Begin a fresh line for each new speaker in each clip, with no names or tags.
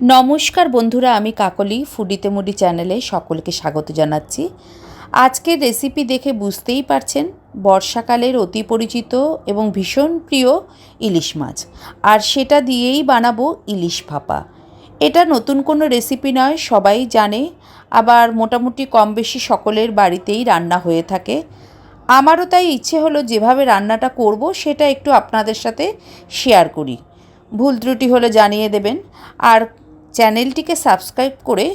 নমস্কার বন্ধুরা, আমি কাকলি ফুডিতে মুডি চ্যানেলে সকলকে স্বাগত জানাচ্ছি। আজকের রেসিপি দেখে বুঝতেই পারছেন, বর্ষাকালের অতি পরিচিত এবং ভীষণ প্রিয় ইলিশ মাছ। আর সেটা দিয়েই বানাবো ইলিশ ভাপা। এটা নতুন কোনো রেসিপি নয়, সবাই জানে। আবার মোটামুটি কম বেশি সকলের বাড়িতেই রান্না হয়ে থাকে। আমারও তাই ইচ্ছে হলো যেভাবে রান্নাটা করব, সেটা একটু আপনাদের সাথে শেয়ার করি। ভুল ত্রুটি হলে জানিয়ে দেবেন। আর চ্যানেলটিকে সাবস্ক্রাইব করে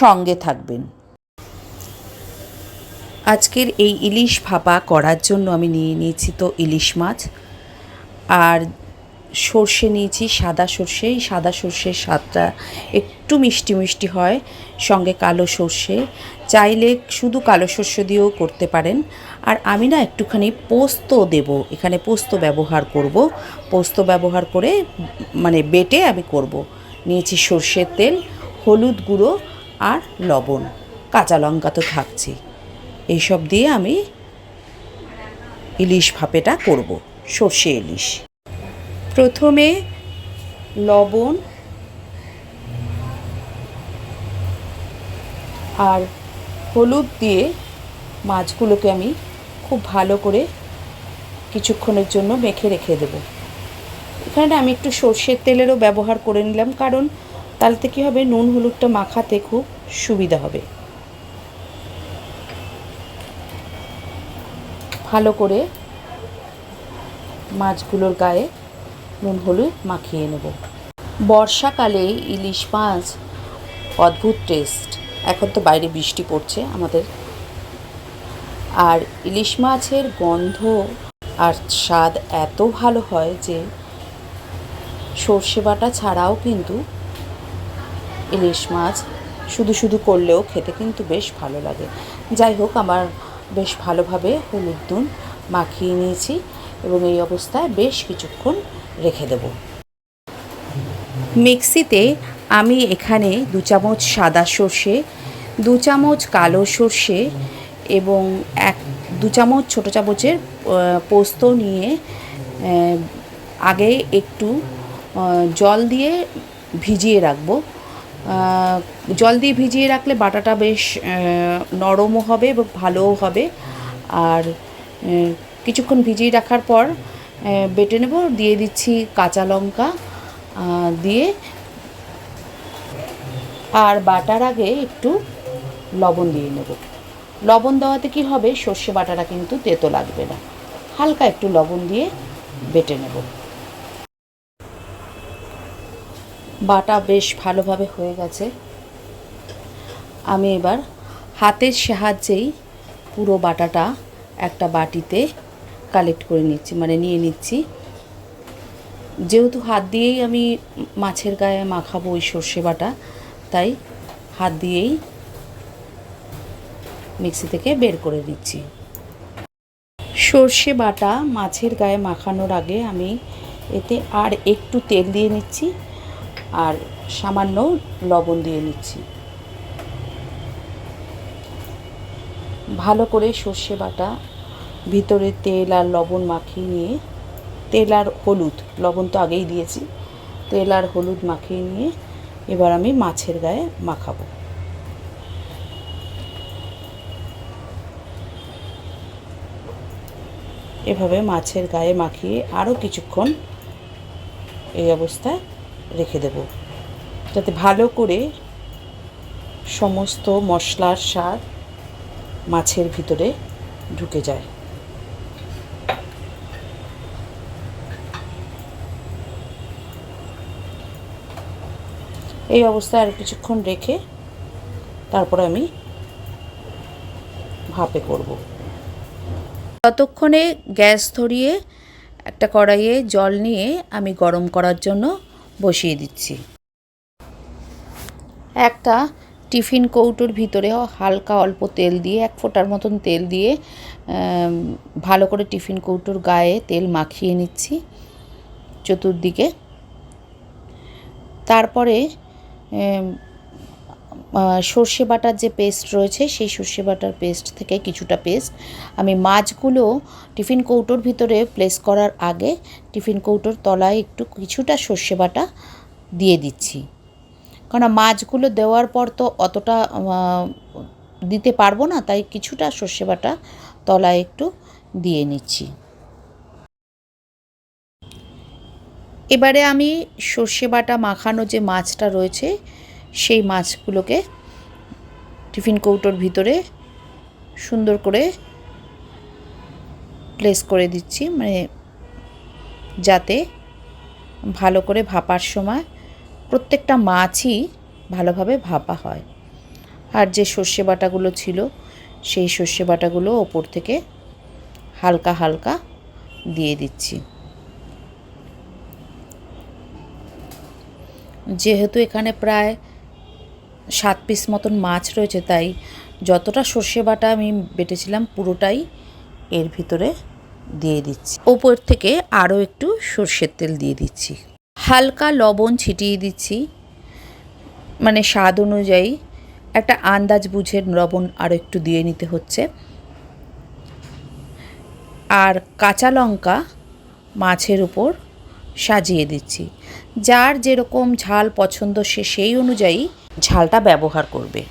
সঙ্গে থাকবেন। আজকের এই ইলিশ ভাপা করার জন্য আমি নিয়ে নিয়েছি তো ইলিশ মাছ। আর সর্ষে নিয়েছি, সাদা সর্ষে। এই সাদা সর্ষের স্বাদটা একটু মিষ্টি মিষ্টি হয়, সঙ্গে কালো সর্ষে। চাইলে শুধু কালো সর্ষে দিয়েও করতে পারেন। আর আমি না একটুখানি পোস্ত দেব। এখানে পোস্ত ব্যবহার করব। পোস্ত ব্যবহার করে মানে বেটে আমি করব। নিয়েছি সর্ষের তেল, হলুদ গুঁড়ো আর লবণ। কাঁচা লঙ্কা তো থাকছেই এইসব দিয়ে আমি ইলিশ ভাপেটা করব, সর্ষে ইলিশ। প্রথমে লবণ আর হলুদ দিয়ে মাছগুলোকে আমি খুব ভালো করে কিছুক্ষণের জন্য মেখে রেখে দেবো। এখানে আমি একটু সর্ষের তেলেরও ব্যবহার করে নিলাম, কারণ তাহলে কী হবে, নুন হলুদটা মাখাতে খুব সুবিধা হবে। ভালো করে মাছগুলোর গায়ে নুন হলুদ মাখিয়ে নেব। বর্ষাকালে ইলিশ মাছ অদ্ভুত টেস্ট। এখন তো বাইরে বৃষ্টি পড়ছে আমাদের। আর ইলিশ মাছের গন্ধ আর স্বাদ এত ভালো হয় যে সর্ষে বাটা ছাড়াও কিন্তু ইলিশ মাছ শুধু শুধু করলেও খেতে কিন্তু বেশ ভালো লাগে। যাই হোক, আমার বেশ ভালোভাবে হলুদ নুন মাখিয়ে নিয়েছি এবং এই অবস্থায় বেশ কিছুক্ষণ রেখে দেব। মিক্সিতে আমি এখানে দু চামচ সাদা সর্ষে, দু চামচ কালো সর্ষে এবং এক, দু চামচ ছোটো চামচের পোস্ত নিয়ে আগে একটু জল দিয়ে ভিজিয়ে রাখব। জল দিয়ে ভিজিয়ে রাখলে বাটাটা বেশ নরমও হবে এবং ভালোও হবে। আর কিছুক্ষণ ভিজিয়ে রাখার পর বেটে নেব, দিয়ে দিচ্ছি কাঁচা লঙ্কা দিয়ে। আর বাটার আগে একটু লবণ দিয়ে নেব। লবণ দেওয়াতে কি হবে? সর্ষে বাটাটা কিন্তু তেতো লাগবে না। হালকা একটু লবণ দিয়ে বেটে নেব। বাটা বেশ ভালোভাবে হয়ে গেছে। আমি এবার হাতের সাহায্যেই পুরো বাটাটা একটা বাটিতে কালেক্ট করে নিচ্ছি মানে নিয়ে নিচ্ছি। যেহেতু হাত দিয়েই আমি মাছের গায়ে মাখাবো ওই সর্ষে বাটা, তাই হাত দিয়েই মিক্সি থেকে বের করে নিচ্ছি। সর্ষে বাটা মাছের গায়ে মাখানোর আগে আমি এতে আর একটু তেল দিয়ে নিচ্ছি। আর সামান্য লবণ দিয়ে নিচ্ছি। ভালো করে সর্ষে বাটা, ভিতরে তেল আর লবণ মাখিয়ে নিয়ে, তেল আর হলুদ, লবণ তো আগেই দিয়েছি, তেল আর হলুদ মাখিয়ে নিয়ে এবার আমি মাছের গায়ে মাখাবো। এভাবে মাছের গায়ে মাখিয়ে আরও কিছুক্ষণ এই অবস্থায় রেখে দেব। যাতে ভালো করে সমস্ত মশলার স্বাদ মাছের ভিতরে ঢুকে যায়। এই অবস্থায় আর কিছুক্ষণ রেখে তারপর আমি ভাপে করব। ততক্ষণে গ্যাস ধরিয়ে একটা কড়াইয়ে জল নিয়ে আমি গরম করার জন্য বসিয়ে দিচ্ছি। একটা টিফিন কৌটোর ভিতরে হালকা অল্প তেল দিয়ে, এক ফোঁটার মতন তেল দিয়ে ভালো করে টিফিন কৌটোর গায়ে তেল মাখিয়ে নিচ্ছি চতুর্দিকে। তারপরে সর্ষে বাটার যে পেস্ট রয়েছে, সেই সর্ষে বাটার পেস্ট থেকে কিছুটা পেস্ট আমি মাছগুলো টিফিন কৌটোর ভিতরে প্লেস করার আগে টিফিন কৌটোর তলায় একটু কিছুটা সর্ষে বাটা দিয়ে দিচ্ছি। কারণ মাছগুলো দেওয়ার পর তো অতটা দিতে পারব না, তাই কিছুটা সর্ষে বাটা তলায় একটু দিয়ে নিচ্ছি। এবারে আমি সর্ষে বাটা মাখানো যে মাছটা রয়েছে সেই মাছগুলোকে টিফিন কৌটোর ভিতরে সুন্দর করে প্লেস করে দিচ্ছি মানে যাতে ভালো করে ভাপার সময় প্রত্যেকটা মাছই ভালোভাবে ভাপা হয়। আর যে সর্ষে বাটাগুলো ছিল, সেই সর্ষে বাটাগুলো ওপর থেকে হালকা হালকা দিয়ে দিচ্ছি। যেহেতু এখানে প্রায় সাত পিস মতন মাছ রয়েছে, তাই যতটা সর্ষে বাটা আমি বেটেছিলাম পুরোটাই এর ভিতরে দিয়ে দিচ্ছি। ওপর থেকে আরও একটু সর্ষের তেল দিয়ে দিচ্ছি। হালকা লবণ ছিটিয়ে দিচ্ছি। মানে স্বাদ অনুযায়ী একটা আন্দাজ বুঝে লবণ আরও একটু দিয়ে নিতে হচ্ছে। আর কাঁচা লঙ্কা মাছের উপর সাজিয়ে দিচ্ছি। যার যেরকম ঝাল পছন্দ সে সেই অনুযায়ী ঝালটা ব্যবহার করবে।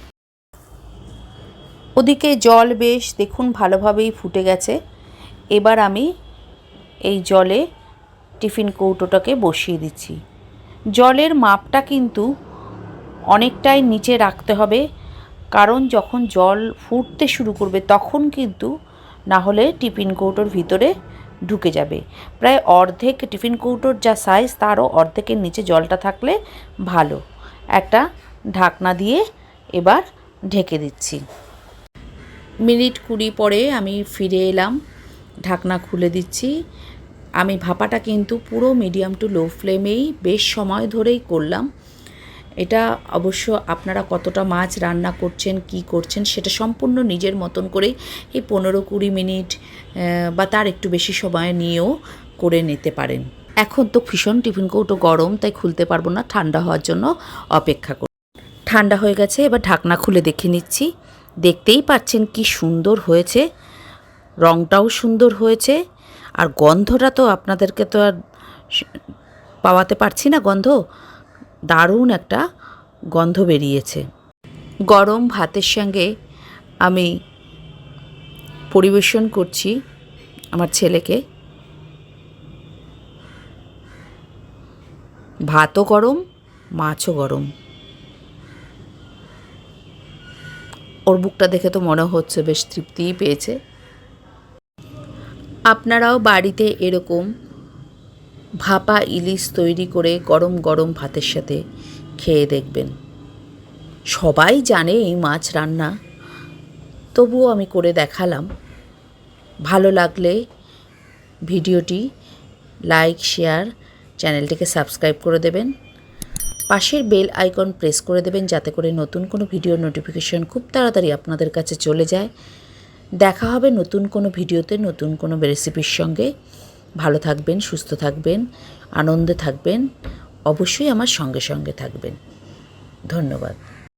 ওদিকে জল বেশ দেখুন ভালোভাবেই ফুটে গেছে। এবার আমি এই জলে টিফিন কৌটোটাকে বসিয়ে দিচ্ছি। জলের মাপটা কিন্তু অনেকটাই নিচে রাখতে হবে, কারণ যখন জল ফুটতে শুরু করবে তখন কিন্তু না হলে টিফিন কৌটোর ভিতরে ঢুকে যাবে। প্রায় অর্ধেক টিফিন কৌটোর যা সাইজ তারও অর্ধেকের নিচে জলটা থাকলে ভালো। একটা ঢাকনা দিয়ে এবার ঢেকে দিচ্ছি। মিনিট কুড়ি পরে আমি ফিরে এলাম, ঢাকনা খুলে দিচ্ছি। আমি ভাপাটা কিন্তু পুরো মিডিয়াম টু লো ফ্লেমেই বেশ সময় ধরেই করলাম। এটা অবশ্য আপনারা কতটা মাছ রান্না করছেন, কি করছেন, সেটা সম্পূর্ণ নিজের মতন করেই এই পনেরো কুড়ি মিনিট বা তার একটু বেশি সময় নিয়েও করে নিতে পারেন। এখন তো ভীষণ টিফিন কৌটো গরম, তাই খুলতে পারব না, ঠান্ডা হওয়ার জন্য অপেক্ষা ঠান্ডা হয়ে গেছে, এবার ঢাকনা খুলে দেখে নিচ্ছি। দেখতেই পাচ্ছেন কি সুন্দর হয়েছে। রংটাও সুন্দর হয়েছে। আর গন্ধটা তো আপনাদেরকে তো আর পাওয়াতে পারছি না গন্ধ। দারুণ একটা গন্ধ বেরিয়েছে। গরম ভাতের সঙ্গে আমি পরিবেশন করছি আমার ছেলেকে। ভাতও গরম, মাছও গরম। ওর বুকটা দেখে তো মনে হচ্ছে বেশ তৃপ্তিই পেয়েছে। আপনারাও বাড়িতে এরকম ভাপা ইলিশ তৈরি করে গরম গরম ভাতের সাথে খেয়ে দেখবেন। সবাই জানে এই মাছ রান্না। তবুও আমি করে দেখালাম। ভালো লাগলে ভিডিওটি লাইক, শেয়ার, চ্যানেলটিকে সাবস্ক্রাইব করে দেবেন। পাশের বেল আইকন প্রেস করে দেবেন যাতে করে নতুন কোনো ভিডিও নোটিফিকেশন খুব তাড়াতাড়ি আপনাদের কাছে চলে যায়। দেখা হবে নতুন কোনো ভিডিওতে, নতুন কোনো রেসিপির সঙ্গে। ভালো থাকবেন, সুস্থ থাকবেন, আনন্দে থাকবেন, অবশ্যই আমার সঙ্গে সঙ্গে থাকবেন। ধন্যবাদ।